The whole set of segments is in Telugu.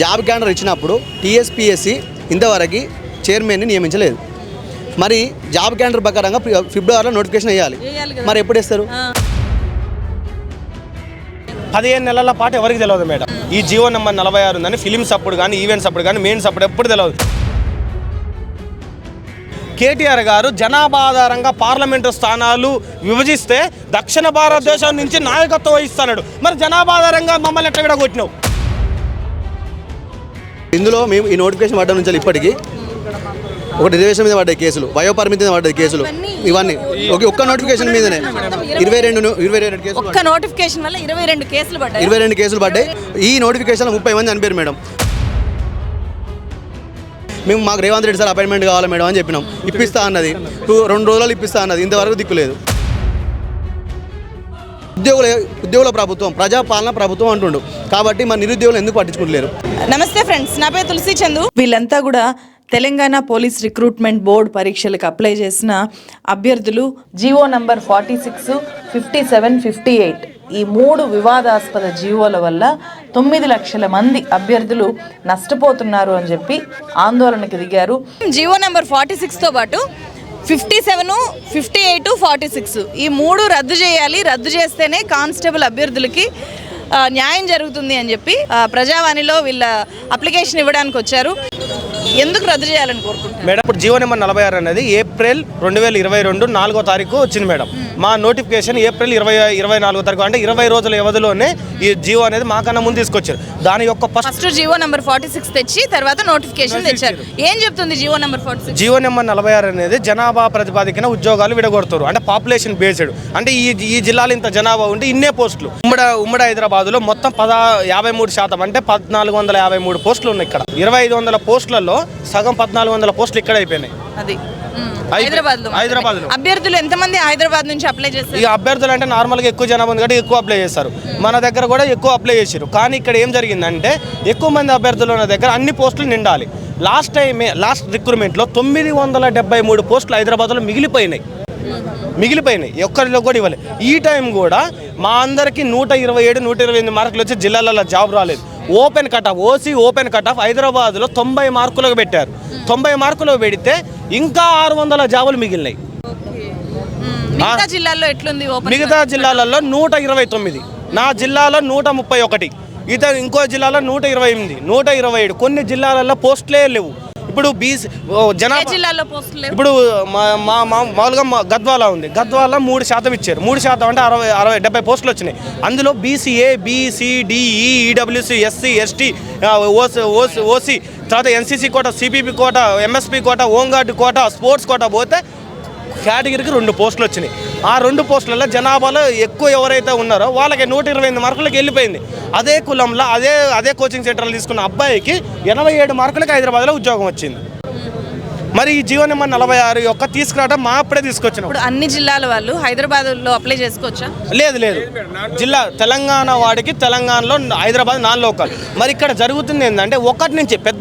జాబ్ క్యాలెండర్ ఇచ్చినప్పుడు టీఎస్పిఎస్సి ఇంతవరకు చైర్మన్ని నియమించలేదు. మరి జాబ్ క్యాలెండర్ ప్రకారంగా ఫిబ్రవరిలో నోటిఫికేషన్ వేయాలి. మరి ఎప్పుడు వేస్తారు. పదిహేను నెలల పాటు ఎవరికి తెలియదు మేడం. ఈ జియో నెంబర్ నలభై ఆరు ఉందని ఫిలిమ్స్ అప్పుడు కానీ ఈవెంట్స్ అప్పుడు కానీ మెయిన్స్ అప్పుడు ఎప్పుడు తెలియదు కేటీఆర్ గారు జనాభా ఆధారంగా పార్లమెంటు స్థానాలు విభజిస్తే దక్షిణ భారతదేశం నుంచి నాయకత్వం వహిస్తున్నాడు మరి జనాభా ఆధారంగా మమ్మల్ని ఎట్లా కూడా కొట్టినావు ఇందులో మేము ఈ నోటిఫికేషన్ పడ్డ నుంచి ఇప్పటికీ ఒక రిజర్వేషన్ మీద పడ్డాయి కేసులు వయోపరిమితి మీద పడ్డాయి కేసులు ఇవన్నీ ఒక ఒక్క నోటిఫికేషన్ మీదనే. ఇరవై రెండు ఇరవై రెండు కేసులు ఒక్క నోటిఫికేషన్ వల్ల ఇరవై రెండు కేసులు పడ్డాయి. ఇరవై రెండు కేసులు పడ్డాయి. ఈ నోటిఫికేషన్ ముప్పై మంది అనిపారు మేడం. మేము మాకు రేవంత్ రెడ్డి సార్ అపాయింట్మెంట్ కావాలి మేడం అని చెప్పినాం. ఇప్పిస్తా అన్నది. టూ రెండు రోజులు ఇప్పిస్తా అన్నది. ఇంతవరకు దిక్కులేదు. ఉద్యోగుల ఉద్యోగుల ప్రభుత్వం ప్రజాపాలన ప్రభుత్వం అంటుండు. కాబట్టి మన నిరుద్యోగులు ఎందుకు పట్టించుకుంటలేరు? నమస్తే ఫ్రెండ్స్ నా పేరు తులసి చందు. వీళ్ళంతా కూడా తెలంగాణ పోలీస్ రిక్రూట్మెంట్ బోర్డ్ పరీక్షలకు అప్లై చేసిన అభ్యర్థులు G O number forty six fifty seven fifty eight. ఈ మూడు వివాదాస్పద జీవోల వల్ల తొమ్మిది లక్షల మంది అభ్యర్థులు నష్టపోతున్నారు అని చెప్పి ఆందోళనకు దిగారు. జీవో నెంబర్ ఫార్టీ సిక్స్తో పాటు fifty seven fifty eight forty six. ఈ మూడు రద్దు చేయాలి. రద్దు చేస్తేనే కానిస్టేబుల్ అభ్యర్థులకి న్యాయం జరుగుతుంది అని చెప్పి ప్రజావాణిలో వీళ్ళ అప్లికేషన్ ఇవ్వడానికి వచ్చారు ఎందుకు రద్దు చేయాలని కోరుకుంటున్నారు? మేడం ఇప్పుడు జియో నెంబర్ నలభై ఆరు అనేది ఏప్రిల్ రెండు వేల ఇరవై రెండు నాలుగో తారీఖు వచ్చింది మేడం. మా నోటిఫికేషన్ ఏప్రిల్ ఇరవై ఇరవై నాలుగో తారీఖు అంటే ఇరవై రోజుల వ్యవధిలోనే ఈ జియో అనేది మాకన్నా ముందు తీసుకొచ్చారు. దాని యొక్క first G O number forty six తెచ్చి తర్వాత నోటిఫికేషన్ తెచ్చారు. ఏం చెప్తుంది G O number forty six? G O number నలభై ఆరు అనేది జనాభా ప్రతిపాదికన ఉద్యోగాలు విడగొడతారు. అంటే పాపులేషన్ బేస్డ్. అంటే ఈ ఈ జిల్లాలో ఇంత జనాభా ఉంటే ఇన్నే పోస్టులు. ఉమ్మడి ఉమ్మడి హైదరాబాద్లో మొత్తం పదా యాభై మూడు శాతం అంటే పద్నాలుగు వందల యాభై మూడు పోస్టులు ఉన్నాయి ఇక్కడ. ఇరవై ఐదు వందల పోస్టులలో సగం పద్నాలుగు వందల పోస్టులు ఇక్కడ అయిపోయినాయి. అది. హైదరాబాద్లో హైదరాబాద్లో. అభ్యర్థులు ఎంతమంది హైదరాబాద్ నుంచి అప్లై చేస్తారు? ఇక అభ్యర్థులు అంటే నార్మల్గా ఎక్కువ జనాభా ఉంది కాబట్టి ఎక్కువ అప్లై చేస్తారు. మన దగ్గర కూడా ఎక్కువ అప్లై చేశారు కానీ ఇక్కడ ఏం జరిగిందంటే ఎక్కువ మంది అభ్యర్థులు ఉన్న దగ్గర అన్ని పోస్టులు నిండాలి. లాస్ట్ టైం లాస్ట్ రిక్రూట్మెంట్లో తొమ్మిది వందల డెబ్బై మూడు పోస్టులు హైదరాబాద్లో మిగిలిపోయినాయి. మిగిలిపోయినాయి. ఒక్కరిలో కూడా ఇవ్వలేదు ఈ టైం కూడా మా అందరికీ నూట ఇరవై ఏడు నూట ఇరవై ఎనిమిది మార్కులు వచ్చి జిల్లాలలో జాబ్ రాలేదు. Open cut off O C open cut off హైదరాబాద్లో తొంభై మార్కులకు పెట్టారు. తొంభై మార్కులు పెడితే ఇంకా ఆరు వందల జాబులు మిగిలినాయి. మిగతా జిల్లాల్లో ఎట్లుంది మిగతా జిల్లాలలో నూట ఇరవై తొమ్మిది నా జిల్లాలో నూట ముప్పై ఒకటి ఇతర ఇంకో జిల్లాలో నూట ఇరవై ఎనిమిది నూట ఇరవై ఏడు కొన్ని జిల్లాలలో పోస్టులే లేవు. ఇప్పుడు బీసీ జనాభా ఇప్పుడు మా మామూలుగా మా గద్వాల ఉంది. గద్వాల మూడు శాతం ఇచ్చారు. మూడు శాతం అంటే అరవై అరవై డెబ్బై పోస్టులు వచ్చినాయి. అందులో B C A B C D E E W C S C S T O C O C O C తర్వాత N C C quota C P P quota M S P quota home guard quota sports quota పోతే కేటగిరీకి రెండు పోస్టులు వచ్చినాయి. ఆ రెండు పోస్టులలో జనాభాలో ఎక్కువ ఎవరైతే ఉన్నారో వాళ్ళకి నూట ఇరవై ఎనిమిది మార్కులకి వెళ్ళిపోయింది. అదే కులంలో అదే అదే కోచింగ్ సెంటర్లు తీసుకున్న అబ్బాయికి ఎనభై ఏడు మార్కులకి హైదరాబాద్లో ఉద్యోగం వచ్చింది. మరి ఈ జీవో నెంబర్ నలభై ఆరు యొక్క తీసుకురావడం మా అప్పుడే తీసుకొచ్చినాం. ఇప్పుడు అన్ని జిల్లాల వాళ్ళు హైదరాబాద్లో అప్లై చేసుకోవచ్చా? లేదు లేదు. జిల్లా తెలంగాణ వాడికి తెలంగాణలో హైదరాబాద్ నాన్ లోకల్. మరి ఇక్కడ జరుగుతుంది ఏంటంటే ఒకటి నుంచి పెద్ద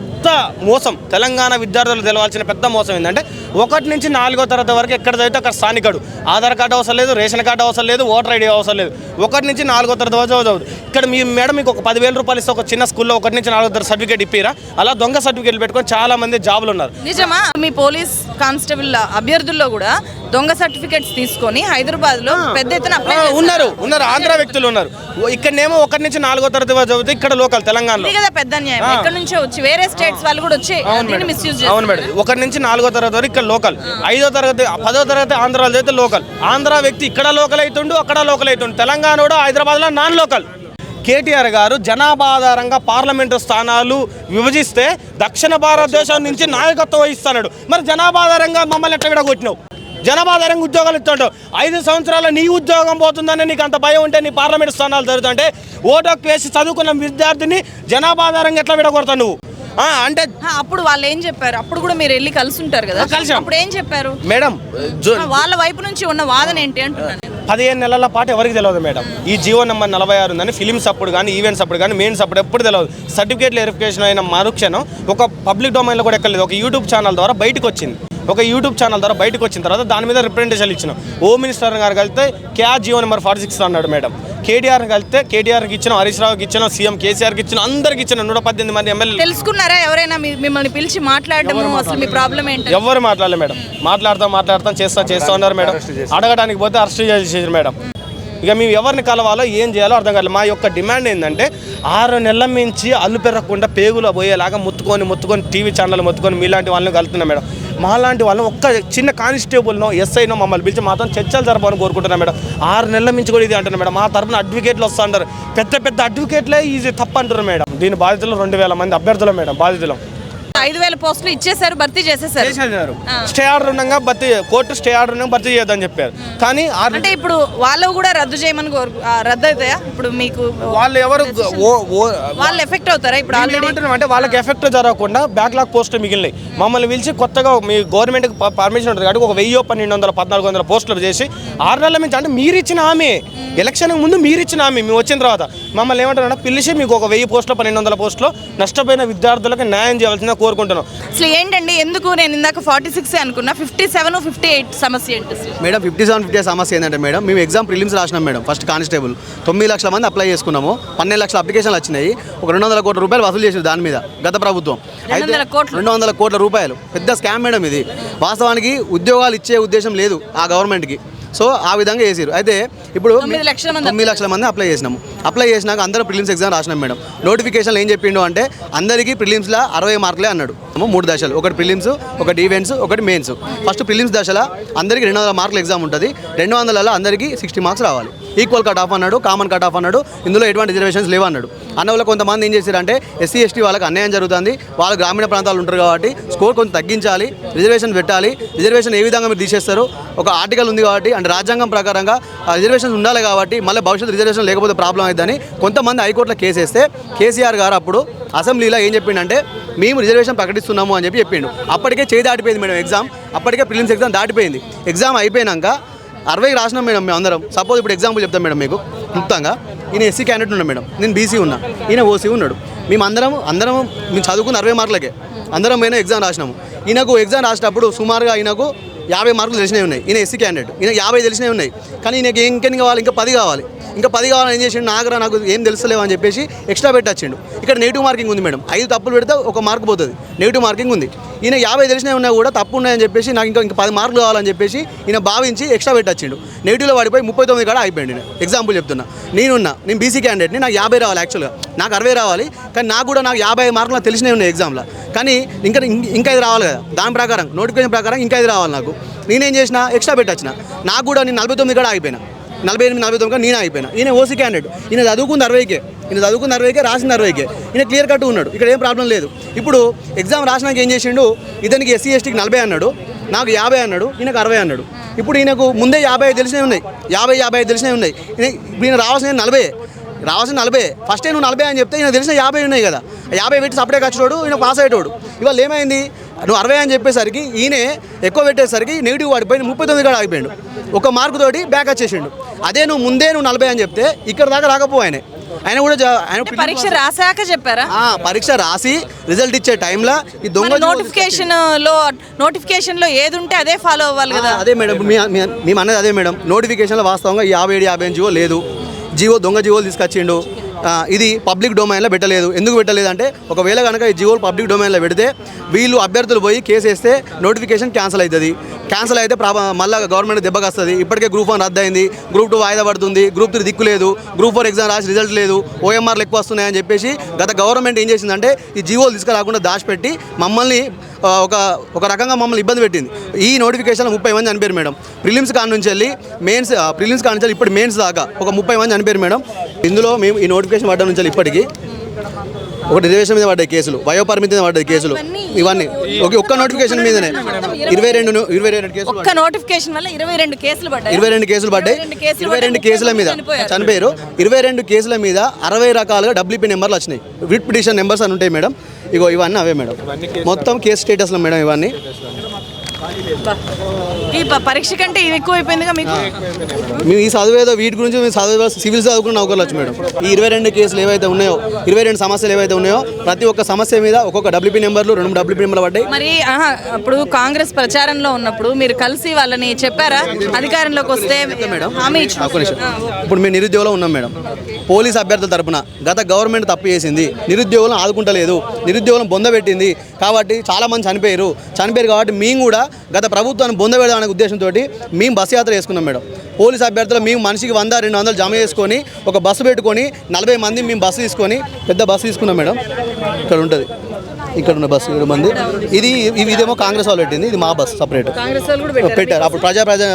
మోసం. తెలంగాణ విద్యార్థులు తెలవాల్సిన పెద్ద మోసం ఏంటంటే ఒకటి నుంచి నాలుగో తరగతి వరకు ఎక్కడ చదివితే అక్కడ స్థానికుడు. ఆధార్ కార్డు అవసరం లేదు రేషన్ కార్డు అవసరం లేదు ఓటర్ ఐడి అవసరం లేదు. ఒకటి నుంచి నాలుగో తరగతి వరకు చదువుతుంది ఇక్కడ మీ మేడం మీకు ఒక పదివేల రూపాయలు ఇస్తే ఒక చిన్న స్కూల్లో ఒకటి నుంచి నాలుగో తరగతి సర్టిఫికేట్ ఇప్పిరా? అలా దొంగ సర్టిఫికేట్లు పెట్టుకొని చాలా మంది జాబులు ఉన్నారు. నిజమా? మీ పోలీస్ కానిస్టేబుల్ అభ్యర్థుల్లో కూడా దొంగ సర్టిఫికేట్స్ తీసుకొని హైదరాబాద్లో పెద్ద ఎత్తున ఉన్నారు ఉన్నారు. ఆంధ్ర వ్యక్తులు ఉన్నారు. ఇక్కడనేమో ఒకటి నుంచి నాలుగో తరగతి చదివితే ఇక్కడ లోకల్ తెలంగాణలో. కదా పెద్ద ఎక్కడ నుంచో వచ్చి వేరే స్టేట్స్ వాళ్ళు కూడా వచ్చి దీన్ని మిస్యూజ్ అవును మేడం. ఒకటి నుంచి నాలుగో తరగతి వరకు ఇక్కడ లోకల్. ఐదో తరగతి పదో తరగతి ఆంధ్రాలో అయితే లోకల్. ఆంధ్ర వ్యక్తి ఇక్కడ లోకల్ అవుతుండు అక్కడ లోకల్ అవుతుండు తెలంగాణ కూడా హైదరాబాద్లో నాన్ లోకల్. కేటీఆర్ గారు జనాభా ఆధారంగా పార్లమెంటు స్థానాలు విభజిస్తే దక్షిణ భారతదేశం నుంచి నాయకత్వం వహిస్తున్నాడు మరి జనాభా ఆధారంగా మమ్మల్ని ఎట్లా విడగొట్టినావు? జనాభా ఆధారంగా ఉద్యోగాలు ఇస్తుంటావు. ఐదు సంవత్సరాల నీ ఉద్యోగం పోతుందని నీకు అంత భయం ఉంటే నీ పార్లమెంట్ స్థానాలు జరుగుతుంటే ఓటు వేసి చదువుకున్న విద్యార్థిని జనాభా ఆధారంగా ఎట్లా విడగొడతావు నువ్వు? అంటే అప్పుడు వాళ్ళు ఏం చెప్పారు? అప్పుడు కూడా మీరు వెళ్ళి కలిసి ఉంటారు కదా కలిసాం. అప్పుడు ఏం చెప్పారు? మేడం వాళ్ళ వైపు నుంచి ఉన్న వాదన ఏంటి అంటున్నాను నేను. పదిహేను నెలల పాటు ఎవరికి తెలియదు మేడం. ఈ జియో నెంబర్ నలభై ఆరు ఉందని ఫిలిమ్స్ అప్పుడు కానీ ఈవెంట్స్ అప్పుడు కానీ మెయిన్స్ అప్పుడు ఎప్పుడు తెలియదు సర్టిఫికేట్ వెరిఫికేషన్ అయిన మరుక్షణం ఒక పబ్లిక్ డొమైన్లో కూడా ఎక్కలేదు. ఒక యూట్యూబ్ ఛానల్ ద్వారా బయటకు వచ్చింది. ఒక యూట్యూబ్ ఛానల్ ద్వారా బయటకు వచ్చిన తర్వాత దాని మీద రిప్రజెంటేషన్ ఇచ్చినాం. హోమ్ మినిస్టర్ గారు కలిస్తే క్యా G O number forty six అన్నాడు మేడం. కేటీఆర్ని కలిస్తే కేటీఆర్కి ఇచ్చిన హరీష్ రావుకి ఇచ్చిన సీఎం కేసీఆర్కి ఇచ్చిన అందరికి ఇచ్చిన నూట పద్దెనిమిది మంది ఎమ్మెల్యే తెలుసుకున్నారా ఎవరైనా మిమ్మల్ని పిలిచి మాట్లాడటము? అసలు మీ ప్రాబ్లం ఏంటి ఎవరు మాట్లాడలే మేడం. మాట్లాడతాం మాట్లాడతాం చేస్తా చేస్తా ఉన్నారు మేడం. అడగడానికి పోతే అరెస్ట్ చేసేసారు మేడం. ఇక మేము ఎవరిని కలవాలో ఏం చేయాలో అర్థం కాలేదు. మా యొక్క డిమాండ్ ఏంటంటే ఆరు నెలల మించి అల్లు పెరగకుండా పేగులో పోయేలాగా ముత్తుకొని ముత్తుకొని టీవీ ఛానల్ ముత్తుకొని మీలాంటి వాళ్ళని కలుతున్నాం మేడం. మాలాంటి వాళ్ళు ఒక్క చిన్న కానిస్టేబుల్నో ఎస్ఐనో మమ్మల్ని పిలిచి మాత్రం చర్చలు జరపాలని కోరుకుంటున్నాం మేడం. ఆరు నెలల మించి కూడా ఇది అంటున్నారు మేడం. మా తరపున అడ్వకేట్లు వస్తూ పెద్ద పెద్ద అడ్వకేట్లే ఇది తప్పు అంటారు మేడం. దీని బాధితులు రెండు వేల మంది అభ్యర్థులు మేడం బాధితులు. ఐదు వేల పోస్టులు ఇచ్చేసారు భర్తీ చేసేసారు చేసేసారు స్టే ఆర్డర్ ఉండగా భర్తీ కోర్టు స్టే ఆర్డర్ ఉండగా భర్తీ చేయొద్దని చెప్పారు. కానీ అంటే ఇప్పుడు వాళ్ళు కూడా రద్దు చేయమని కోరు ఆ, రద్దు అవుతాయా ఇప్పుడు మీకు వాళ్ళు ఎవరు ఓ ఓ వాళ్ళు ఎఫెక్ట్ అవుతారా ఇప్పుడు మేము ఆల్రెడీ ఏమంటున్నాం అంటే వాళ్ళకి ఎఫెక్ట్ జరగకుండా బ్యాక్లాగ్ పోస్టులు మిగిలినాయి. మమ్మల్ని పిలిచి కొత్తగా మీ గవర్నమెంట్ పర్మిషన్ ఉంటుంది కాబట్టి ఒక వెయ్యి పన్నెండు వందల పద్నాలుగు వందల పోస్టులు చేసి ఆరు నెలల నుంచి అంటే మీరు ఇచ్చిన హామీ ఎలక్షన్ ముందు మీరు ఇచ్చిన హామీ. మేము వచ్చిన తర్వాత మమ్మల్ని ఏమంటారంటే పిలిచి మీకు ఒక వెయ్యి పోస్టులు పన్నెండు వందల పోస్టులు నష్టపోయిన విద్యార్థులకు న్యాయం చేయాల్సిందిగా కోరుకుంటున్నాం. అసలు ఏంటండి ఎందుకు నేను ఇందాక ఫార్టీ సిక్స్ అనుకున్నా ఫిఫ్టీ సెవెన్ ఫిఫ్టీ ఎయిట్ సమస్య ఏంటి అసలు? మేడం ఫిఫ్టీ సెవెన్ ఫిఫ్టీ సమస్య ఏంటంటే మేడం మేము ఎగ్జామ్ ప్రిలిమ్స్ రాసినాం మేడం ఫస్ట్ కానిస్టేబుల్. తొమ్మిది లక్షల మంది అప్లై చేసుకున్నాము పన్నెండు లక్షల అప్లికేషన్లు వచ్చినాయి ఒక రెండు వందల కోట్ల రూపాయలు వసూలు చేసారు దాని మీద గత ప్రభుత్వం. రెండు వందల కోట్లు? రెండు వందల కోట్ల రూపాయలు. పెద్ద స్కామ్ మేడం ఇది. వాస్తవానికి ఉద్యోగాలు ఇచ్చే ఉద్దేశం లేదు ఆ గవర్నమెంట్కి. సో ఆ విధంగా వేసారు అయితే ఇప్పుడు తొమ్మిది లక్షల మంది తొమ్మిది లక్షల మంది అప్లై చేసినాము. అప్లై చేసినాక అందరూ ప్రిలిమ్స్ ఎగ్జామ్ రాసినాం మేడం. నోటిఫికేషన్లు ఏం చెప్పిండు అంటే అందరికీ ప్రిలిమ్స్లో అరవై మార్కులే అన్నాడు. మూడు దశలు. ఒకటి ప్రిలిమ్స్ ఒకటి ఈవెంట్స్ ఒకటి మెయిన్స్. ఫస్ట్ ప్రిలిమ్స్ దశలో అందరికీ రెండు వందల మార్కులు ఎగ్జామ్ ఉంటుంది. రెండు వందలలో అందరికీ సిక్స్టీ మార్క్స్ రావాలి. ఈక్వల్ కట్ ఆఫ్ అన్నాడు కామన్ కట్ ఆఫ్ అన్నాడు ఇందులో ఎటువంటి రిజర్వేషన్స్ లేవు అన్నాడు అన్న వాళ్ళు కొంతమంది ఏం చేశారంటే ఎస్సీ ఎస్టీ వాళ్ళకి అన్యాయం జరుగుతుంది వాళ్ళు గ్రామీణ ప్రాంతాలు ఉంటారు కాబట్టి స్కోర్ కొంచెం తగ్గించాలి రిజర్వేషన్ పెట్టాలి రిజర్వేషన్ ఏ విధంగా మీరు తీసేస్తారు ఒక ఆర్టికల్ ఉంది కాబట్టి అంటే రాజ్యాంగం ప్రకారంగా ఆ రిజర్వేషన్స్ ఉండాలి కాబట్టి మళ్ళీ భవిష్యత్తు రిజర్వేషన్ లేకపోతే ప్రాబ్లం అవుతుందని కొంతమంది హైకోర్టులో కేసేస్తే కేసీఆర్ గారు అప్పుడు అసెంబ్లీలో ఏం చెప్పిండంటే మేము రిజర్వేషన్ ప్రకటిస్తున్నాము అని చెప్పి చెప్పిండు. అప్పటికే చేయి దాటిపోయింది మేడం ఎగ్జామ్ అప్పటికే ప్రిలిమ్స్ ఎగ్జామ్ దాటిపోయింది. ఎగ్జామ్ అయిపోయినాక అరవై రాసినాం మేడం మేము అందరం. సపోజ్ ఇప్పుడు ఎగ్జాంపుల్ చెప్తాం మేడం మీకు. మొత్తంగా ఈయన ఎస్సీ క్యాండిడేట్ ఉన్నాడు మేడం. నేను బీసీ ఉన్నా. ఈయన ఓసీ ఉన్నాడు. మేము అందరం అందరం మేము చదువుకున్న అరవై మార్కులకే. అందరం పోయినా ఎగ్జామ్ రాసినాము. ఈయనకు ఎగ్జామ్ రాసేటప్పుడు సుమారుగా ఈయనకు యాభై మార్కులు తెలిసినవి ఉన్నాయి. ఈయన ఎస్సీ క్యాండిడేట్ ఈయన యాభై తెలిసినవి ఉన్నాయి. కానీ ఈయనకి ఇంకెన్ని కావాలి? ఇంకా పది కావాలి. ఇంకా పది కావాలని ఏం చేసిండు? నాగరా నాకు ఏం తెలుసులేవు అని చెప్పేసి ఎక్స్ట్రా పెట్టొచ్చిండు ఇక్కడ నెగిటివ్ మార్కింగ్ ఉంది మేడం. ఐదు తప్పులు పెడితే ఒక మార్క్ పోతుంది. నెగిటివ్ మార్కింగ్ ఉంది. ఈయన యాభై తెలిసినవి ఉన్నా కూడా తప్పు ఉన్నాయని చెప్పేసి నాకు ఇంకా ఇంకా పది మార్కులు కావాలని చెప్పేసి ఈయన భావించి ఎక్స్ట్రా పెట్టొచ్చిండు నెగిటివ్లో పడిపోయి ముప్పై తొమ్మిది కాడ అయిపోయింది నేను ఎగ్జాంపుల్ చెప్తున్నా. నేనున్నా. నేను బీసీ క్యాండిడేట్ని నాకు యాభై రావాలి యాక్చువల్గా నాకు అరవై రావాలి. కానీ నాకు కూడా నాకు యాభై మార్కులు తెలిసినవి ఉన్నాయి ఎగ్జామ్లో కానీ ఇంకా ఇంకా ఇది రావాలి కదా. దాని ప్రకారం నోటిఫికేషన్ ప్రకారం ఇంకా ఇది రావాలి నాకు. నేనేం చేసిన ఎక్స్ట్రా పెట్టొచ్చిన నాకు కూడా నేను నలభై తొమ్మిది కాడ ఆగిపోయినా. నలభై ఎనిమిది నలభై తొమ్మిది నేను అయిపోయినా ఈయన ఓసీ క్యాండిడేట్. ఈయన చదువుకుంది అరవైకే. ఈయన చదువుకుంది అరవైకే రాసింది అరవైకే. ఈయన క్లియర్ కట్ ఉన్నాడు. ఇక్కడ ఏం ప్రాబ్లం లేదు. ఇప్పుడు ఎగ్జామ్ రాసినాక ఏం చేసిండు? ఇతనికి ఎస్సీ ఎస్టీకి నలభై అన్నాడు. నాకు యాభై అన్నాడు. ఈయనకు అరవై అన్నాడు. ఇప్పుడు ఈయనకు ముందే యాభై ఐదు తెలిసినవి ఉన్నాయి. యాభై యాభై ఐదు తెలిసినవి ఉన్నాయి. ఈయన రావాల్సిన నలభై. రావాల్సిన నలభై. ఫస్ట్ నువ్వు నలభై అని చెప్తే ఈయన తెలిసిన యాభై ఉన్నాయి కదా. యాభై పెట్టి సపరేట్ ఖర్చుడు ఈయన పాస్ అయ్యేటోడు. ఇవాళ ఏమైంది? నువ్వు అరవై అని చెప్పేసరికి ఈయనే ఎక్కువ పెట్టేసరికి నెగిటివ్ వాడిపోయి ముప్పై తొమ్మిది కూడా ఆగిపోయాడు. ఒక మార్కు తోటి బ్యాక్ వచ్చేసిండు. అదే నువ్వు ముందే నువ్వు నలభై అని చెప్తే ఇక్కడ దాకా రాకపో ఆయన. ఆయన కూడా ఆయన పరీక్ష రాసాక చెప్పారా? ఆ, పరీక్ష రాసి రిజల్ట్ ఇచ్చే టైంలో ఈ దొంగ నోటిఫికేషన్లో నోటిఫికేషన్లో ఏది ఉంటే అదే ఫాలో అవ్వాలి కదా. అదే మేడం మేము అన్నది అదే మేడం. నోటిఫికేషన్లో వాస్తవంగా ఈ యాభై ఏడు యాభై ఎనిమిది జీవో లేదు. జీవో దొంగ జీవోలు తీసుకొచ్చిండు. ఇది పబ్లిక్ డొమైన్లో పెట్టలేదు. ఎందుకు పెట్టలేదు అంటే ఒకవేళ కనుక ఈ జియోలు పబ్లిక్ డొమైన్లో పెడితే వీళ్ళు అభ్యర్థులు పోయి కేసు వేస్తే నోటిఫికేషన్ క్యాన్సిల్ అవుతుంది క్యాన్సిల్ అయితే ప్రాబ్లం మళ్ళీ గవర్నమెంట్ దెబ్బకొస్తుంది ఇప్పటికే గ్రూప్ వన్ రద్దయింది. గ్రూప్ టూ వాయిదా పడుతుంది. గ్రూప్ త్రీ దిక్కు లేదు. గ్రూప్ ఫోర్ ఎగ్జామ్ రాసి రిజల్ట్ లేదు. ఓఎంఆర్లు ఎక్కువ వస్తున్నాయని చెప్పేసి గత గవర్నమెంట్ ఏం చేసిందంటే ఈ జీవోలు తీసుకురాకుండా దాచిపెట్టి మమ్మల్ని ఒక ఒక రకంగా మమ్మల్ని ఇబ్బంది పెట్టింది. ఈ నోటిఫికేషన్ ముప్పై మంది చనిపోయారు మేడం. ప్రిలిమ్స్ కాడ నుంచి వెళ్ళి మెయిన్స్ ప్రిలిమ్స్ కాడ నుంచి ఇప్పుడు మెయిన్స్ దాకా ఒక ముప్పై మంది చనిపోయారు మేడం. ఇందులో మేము ఈ నోటిఫికేషన్ పడ్డ నుంచి వెళ్ళి ఇప్పటికి ఒక రిజర్వేషన్ మీద పడ్డాయి కేసులు వయోపరిమితి మీద పడ్డాయి కేసులు ఇవన్నీ ఒక ఒక్క నోటిఫికేషన్ మీదనే. ఇరవై రెండు. ఇరవై రెండు కేసులు ఒక్క నోటిఫికేషన్ వల్ల ఇరవై రెండు కేసులు పడ్డాయి. ఇరవై రెండు కేసులు పడ్డాయి. ఇరవై రెండు కేసులు మీద చనిపోయారు. ఇరవై రెండు కేసుల మీద అరవై రకాలుగా డబ్ల్యూపీ నెంబర్లు వచ్చినాయి. రిట్ పిటిషన్ నెంబర్స్ అని ఉంటాయి మేడం. ఇగో ఇవన్నీ అవే మేడం మొత్తం కేసు స్టేటస్లో మేడం ఇవన్నీ. ఈ పరీక్ష కంటే ఇది ఎక్కువ అయిపోయిందిగా మీకు మేము ఈ చదివేదో వీటి గురించి మేము చదివే సివిల్ చదువుకున్న నౌకర్లు వచ్చు మేడం. ఈ ఇరవై రెండు కేసులు ఏవైతే ఉన్నాయో ఇరవై రెండు సమస్యలు ఏవైతే ఉన్నాయో ప్రతి ఒక్క సమస్య మీద ఒక్కొక్క డబ్ల్యూపీ నెంబర్లు రెండు డబ్ల్యూపీ నెంబర్లు పడ్డాయి. మరి అప్పుడు కాంగ్రెస్ ప్రచారంలో ఉన్నప్పుడు మీరు కలిసి వాళ్ళని చెప్పారా? అధికారంలోకి వస్తే మేడం. ఇప్పుడు మేము నిరుద్యోగంలో ఉన్నాం మేడం. పోలీస్ అభ్యర్థుల తరపున గత గవర్నమెంట్ తప్పు చేసింది. నిరుద్యోగులను ఆదుకుంటలేదు. నిరుద్యోగులను బొందబెట్టింది కాబట్టి చాలా మంది చనిపోయారు. చనిపోయారు కాబట్టి మేము కూడా గత ప్రభుత్వాన్ని బొందబెడదామనే ఉద్దేశంతో మేము బస్సు యాత్ర చేసుకున్నాం మేడం. పోలీస్ అభ్యర్థులు మేము మనిషికి వంద రెండు వందలు జమ చేసుకొని ఒక బస్సు పెట్టుకొని నలభై మంది మేము బస్సు తీసుకొని పెద్ద బస్సు తీసుకున్నాం మేడం. ఇక్కడ ఉంటుంది. ఇక్కడ ఉన్న బస్సు ఏడు మంది. ఇది ఇది- ఇదేమో కాంగ్రెస్ వాళ్ళు పెట్టింది ఇది మా బస్సు సపరేట్. పెట్టారు. అప్పుడు ప్రజా ప్రజా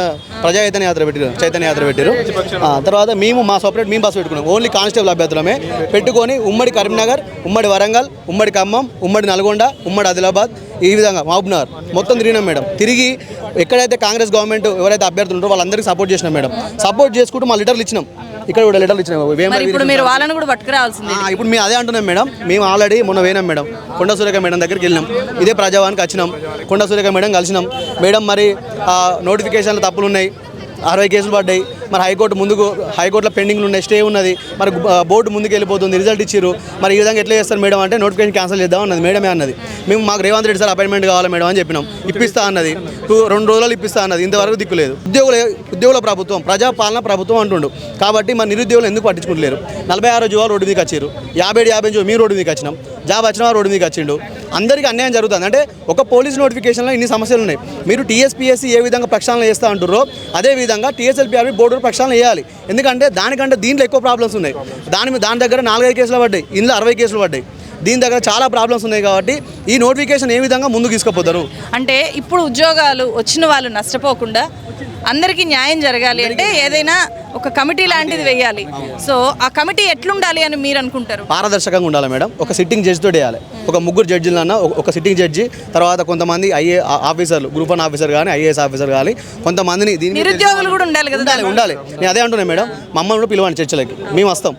ప్రజా చైతన్య యాత్ర పెట్టారు చైతన్య యాత్ర పెట్టారు. ఆ, తర్వాత మేము మా సపరేట్ మేము బస్సు పెట్టుకున్నాం. ఓన్లీ కానిస్టేబుల్ అభ్యర్థులమే. పెట్టుకొని ఉమ్మడి కరీంనగర్ ఉమ్మడి వరంగల్ ఉమ్మడి ఖమ్మం ఉమ్మడి నల్గొండ ఉమ్మడి ఆదిలాబాద్ ఈ విధంగా మహబూబ్నగర్ మొత్తం తిరిగినాం మేడం. తిరిగి ఎక్కడైతే కాంగ్రెస్ గవర్నమెంట్ ఎవరైతే అభ్యర్థులు ఉంటారో వాళ్ళందరికీ సపోర్ట్ చేసినాం మేడం. సపోర్ట్ చేసుకుంటూ మా లీటర్లు ఇచ్చినాం. ఇక్కడ కూడా లీటర్లు ఇచ్చినాం. ఇప్పుడు మీరు వాళ్ళని కూడా పట్టుకురావాల్సింది. ఇప్పుడు మేము అదే అంటున్నాం మేడం. మేము ఆల్రెడీ మొన్న పోయినాం మేడం. కొండ సూర్యక మేడం దగ్గరికి వెళ్ళినాం. ఇదే ప్రజావానికి వచ్చినాం. కొండ సూర్యక మేడం కలిసినాం. మేడం మరి ఆ, నోటిఫికేషన్లు తప్పులు ఉన్నాయి. అరవై కేసులు పడ్డాయి. మరి హైకోర్టు ముందుకు హైకోర్టులో పెండింగ్లు ఉన్నాయి స్టే ఉన్నది. మరి బోర్డు ముందుకు వెళ్ళిపోతుంది రిజల్ట్ ఇచ్చిర్రు. మరి ఈ విధంగా ఎట్లా చేస్తారు మేడం అంటే నోటిఫికేషన్ క్యాన్సిల్ చేద్దాం అన్నది మేడమే అన్నది. మేము మాకు రేవంత్ రెడ్డి సార్ అపాయింట్మెంట్ కావాలి మేడం అని చెప్పినాం. ఇప్పిస్తా అన్నది. టూ రెండు రోజులు ఇప్పిస్తా అన్నది. ఇంతవరకు దిక్కులేదు ఉద్యోగుల ఉద్యోగుల ప్రభుత్వం ప్రజాపాలన ప్రభుత్వం అంటుండు. కాబట్టి మన నిరుద్యోగులు ఎందుకు పట్టించుకుంటలేరు? నలభై ఆరు జీవాలు రోడ్డు మీదకి వచ్చారు యాభై ఏడు యాభై జీవో మీ రోడ్డు మీదకి వచ్చినాం. జాబ్ వచ్చిన రోడ్డు మీదకి వచ్చిండు. అందరికీ అన్యాయం జరుగుతుంది. అంటే ఒక పోలీస్ నోటిఫికేషన్లో ఇన్ని సమస్యలు ఉన్నాయి. మీరు టీఎస్పీఎస్సీ ఏ విధంగా ప్రక్షాళన చేస్తా అంటారో అదే విధంగా టీఎస్ఎల్పీఆర్బీ బోర్డు ప్రక్షాళన చేయాలి. ఎందుకంటే దానికంటే దీంట్లో ఎక్కువ ప్రాబ్లమ్స్ ఉన్నాయి. దాని మీద- దాని దగ్గర నాలుగైదు కేసులు పడ్డాయి. ఇందులో అరవై కేసులు పడ్డాయి. దీని దగ్గర చాలా ప్రాబ్లమ్స్ ఉన్నాయి కాబట్టి ఈ నోటిఫికేషన్ ఏ విధంగా ముందుకు తీసుకుపోతారు? అంటే ఇప్పుడు ఉద్యోగాలు వచ్చిన వాళ్ళు నష్టపోకుండా అందరికీ న్యాయం జరగాలి అంటే ఏదైనా ఒక కమిటీ లాంటిది వేయాలి. సో ఆ కమిటీ ఎట్లుండాలి అని మీరు అనుకుంటారు? పారదర్శకంగా ఉండాలి మేడం. ఒక సిట్టింగ్ జడ్జితో వేయాలి. ఒక ముగ్గురు జడ్జిలన్నా ఒక- సిట్టింగ్ జడ్జి తర్వాత కొంతమంది ఐఏ ఆఫీసర్లు గ్రూప్ వన్ ఆఫీసర్ కానీ ఐఏఎస్ ఆఫీసర్ కానీ కొంతమందిని దీని మీద నిరుద్యోగులు కూడా ఉండాలి కదా ఉండాలి నేను అదే అంటున్నాను మేడం. మమ్మల్ని కూడా పిలవండి చర్చలకి. మేము వస్తాం.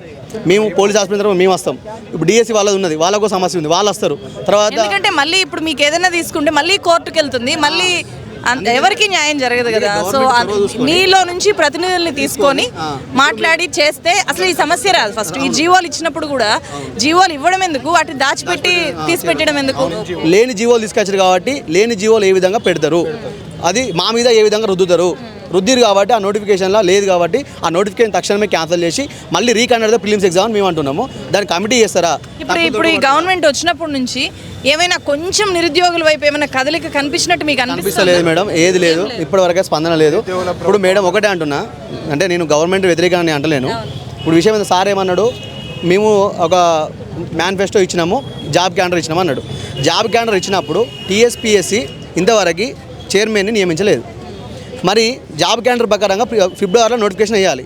మేము పోలీస్ ఆసుపత్రి మేము వస్తాం. ఇప్పుడు డిఎస్సి వాళ్ళది ఉన్నది వాళ్ళకు సమస్య ఉంది వాళ్ళు వస్తారు. తర్వాత ఎందుకంటే మళ్ళీ ఇప్పుడు మీకు ఏదైనా తీసుకుంటే మళ్ళీ కోర్టుకు వెళ్తుంది మళ్ళీ ఎవరికి న్యాయం జరగదు కదా. సో మీలో నుంచి ప్రతినిధుల్ని తీసుకొని మాట్లాడి చేస్తే అసలు ఈ సమస్య రాదు. ఫస్ట్ ఈ జీవోలు ఇచ్చినప్పుడు కూడా జీవోలు ఇవ్వడం ఎందుకు? వాటిని దాచిపెట్టి తీసి పెట్టడం ఎందుకు? లేని జీవోలు తీసుకొచ్చారు కాబట్టి లేని జీవోలు ఏ విధంగా పెడతారు? అది మా మీద ఏ విధంగా రుద్దుతారు? రుద్దిరు కాబట్టి ఆ నోటిఫికేషన్లో లేదు కాబట్టి ఆ నోటిఫికేషన్ తక్షణమే క్యాన్సిల్ చేసి మళ్ళీ రీకండక్ట్ ప్రిలిమ్స్ ఎగ్జామ్ అని మేము అంటున్నాము. దాన్ని కమిటీ చేస్తారా? ఇప్పుడు ఇప్పుడు ఈ గవర్నమెంట్ వచ్చినప్పటి నుంచి ఏమైనా కొంచెం నిరుద్యోగుల వైపు ఏమైనా కదలిక కనిపించినట్టు మీకు అనిపిస్తుంది? కనిపిస్తలేదు మేడం ఏది లేదు. ఇప్పటి వరకే స్పందన లేదు. ఇప్పుడు మేడం ఒకటే అంటున్నా అంటే నేను గవర్నమెంట్ వ్యతిరేకంగా అంటలేను. ఇప్పుడు విషయం ఏంటంటే సార్ ఏమన్నాడు? మేము ఒక మేనిఫెస్టో ఇచ్చినాము జాబ్ క్యాండర్ ఇచ్చినాము అన్నాడు. జాబ్ క్యాండర్ ఇచ్చినప్పుడు టీఎస్పిఎస్సి ఇంతవరకు చైర్మన్ని నియమించలేదు. మరి జాబ్ క్యాండర్ ప్రకారంగా ఫిబ్రవరిలో నోటిఫికేషన్ వేయాలి.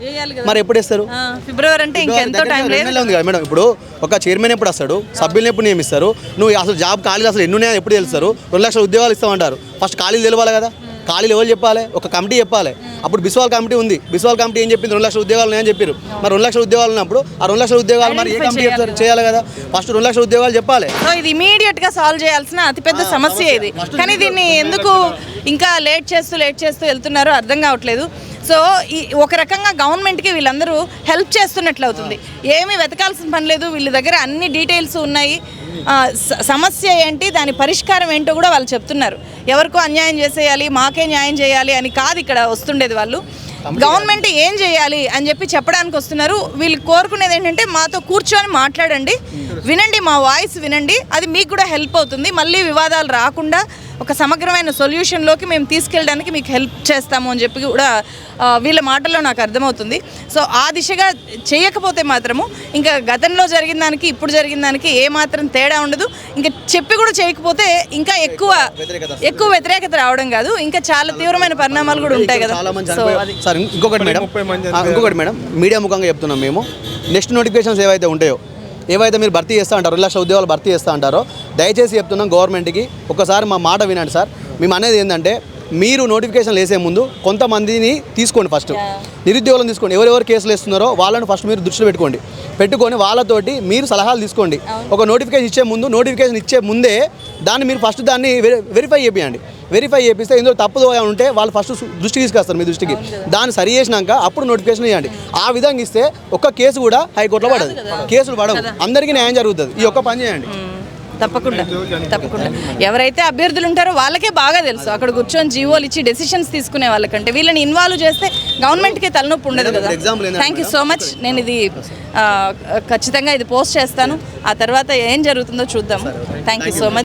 మరి ఎప్పుడు వేస్తారు? ఆ, ఫిబ్రవరి అంటే ఇంకెంతో టైం లేదు ఉంది కదా మేడం. ఇప్పుడు ఒక చైర్మన్ ఎప్పుడు వస్తాడు? సభ్యులను ఎప్పుడు నియమిస్తారు? నువ్వు అసలు జాబ్ ఖాళీలు అసలు ఎన్ని ఉన్నాయో ఎప్పుడు తెలుస్తారు? రెండు లక్షల ఉద్యోగాలు ఇస్తామంటారు. ఫస్ట్ ఖాళీలు తెలవాలి కదా. ఖాళీలు ఎవరు చెప్పాలి? ఒక కమిటీ చెప్పాలి. అప్పుడు బిస్వాల్ కమిటీ ఉంది. బిస్వాల్ కమిటీ ఏం చెప్పింది? రెండు లక్షల ఉద్యోగాలు ఉన్నాయని చెప్పారు. మరి రెండు లక్షల ఉద్యోగాలు ఉన్నప్పుడు ఆ రెండు లక్షల ఉద్యోగాలు మరి ఏ కమిటీ చేయాలి కదా. ఫస్ట్ రెండు లక్షల ఉద్యోగాలు చెప్పాలి. సో ఇది ఇమీడియట్గా సాల్వ్ చేయాల్సిన అతిపెద్ద సమస్య ఇది. కానీ దీన్ని ఎందుకు ఇంకా లేట్ చేస్తూ లేట్ చేస్తూ వెళ్తున్నారో అర్థం కావట్లేదు. సో ఈ ఒక రకంగా గవర్నమెంట్కి వీళ్ళందరూ హెల్ప్ చేస్తున్నట్లు అవుతుంది. ఏమీ వెతకాల్సిన పని లేదు. వీళ్ళ దగ్గర అన్ని డీటెయిల్స్ ఉన్నాయి. సమస్య ఏంటి దాని పరిష్కారం ఏంటో కూడా వాళ్ళు చెప్తున్నారు. ఎవరికో అన్యాయం చేసేయాలి మాకే న్యాయం చేయాలి అని కాదు ఇక్కడ వస్తుండేది వాళ్ళు. గవర్నమెంట్ ఏం చేయాలి అని చెప్పి చెప్పడానికి వస్తున్నారు. వీళ్ళు కోరుకునేది ఏంటంటే మాతో కూర్చొని మాట్లాడండి. వినండి మా వాయిస్ వినండి. అది మీకు కూడా హెల్ప్ అవుతుంది. మళ్ళీ వివాదాలు రాకుండా ఒక సమగ్రమైన సొల్యూషన్లోకి మేము తీసుకెళ్ళడానికి మీకు హెల్ప్ చేస్తాము అని చెప్పి కూడా వీళ్ళ మాటల్లో నాకు అర్థమవుతుంది. సో ఆ దిశగా చేయకపోతే మాత్రము ఇంకా గతంలో జరిగిన దానికి ఇప్పుడు జరిగిన దానికి ఏ మాత్రం తేడా ఉండదు. ఇంకా చెప్పి కూడా చేయకపోతే ఇంకా ఎక్కువ ఎక్కువ వ్యతిరేకత రావడం కాదు. ఇంకా చాలా తీవ్రమైన పరిణామాలు కూడా ఉంటాయి కదా. సో అది సార్ ఇంకొకటి మేడం. ఇంకొకటి మేడం. మీడియా ముఖంగా చెప్తున్నాం మేము. నెక్స్ట్ నోటిఫికేషన్స్ ఏవైతే ఉంటాయో ఏవైతే మీరు భర్తీ చేస్తా ఉంటారో రెండు లక్షల ఉద్యోగాలు భర్తీ చేస్తా అంటారో దయచేసి చెప్తున్నాం గవర్నమెంట్కి ఒకసారి మా మాట వినండి సార్. మేము అనేది ఏంటంటే మీరు నోటిఫికేషన్ వేసే ముందు కొంతమందిని తీసుకోండి ఫస్ట్. నిరుద్యోగులను తీసుకోండి. ఎవరెవరు కేసులు వేస్తున్నారో వాళ్ళని ఫస్ట్ మీరు దృష్టిలో పెట్టుకోండి. పెట్టుకొని వాళ్ళతోటి మీరు సలహాలు తీసుకోండి. ఒక నోటిఫికేషన్ ఇచ్చే ముందు నోటిఫికేషన్ ఇచ్చే ముందే దాన్ని మీరు ఫస్ట్ దాన్ని వెరి- వెరిఫై చేయండి వెరిఫై చేపిస్తే ఇందులో తప్పుదో ఉంటే వాళ్ళు ఫస్ట్ దృష్టికి తీసుకొస్తారు మీ దృష్టికి. దాన్ని సరి చేసినాక అప్పుడు నోటిఫికేషన్ ఇవ్వండి ఆ విధంగా ఇస్తే ఒక్క కేసు కూడా హైకోర్టులో పడదు. కేసులు పడవు. అందరికీ న్యాయం జరుగుతుంది. ఈ ఒక్క పని చేయండి. తప్పకుండా తప్పకుండా. ఎవరైతే అభ్యర్థులు ఉంటారో వాళ్ళకే బాగా తెలుసు. అక్కడ కూర్చొని జీవోలు ఇచ్చి డెసిషన్స్ తీసుకునే వాళ్ళకంటే వీళ్ళని ఇన్వాల్వ్ చేస్తే గవర్నమెంట్కి తలనొప్పి ఉండదు కదా. థ్యాంక్ యూ సో మచ్ నేను ఇది ఖచ్చితంగా ఇది పోస్ట్ చేస్తాను. ఆ తర్వాత ఏం జరుగుతుందో చూద్దాం థ్యాంక్ యూ సో మచ్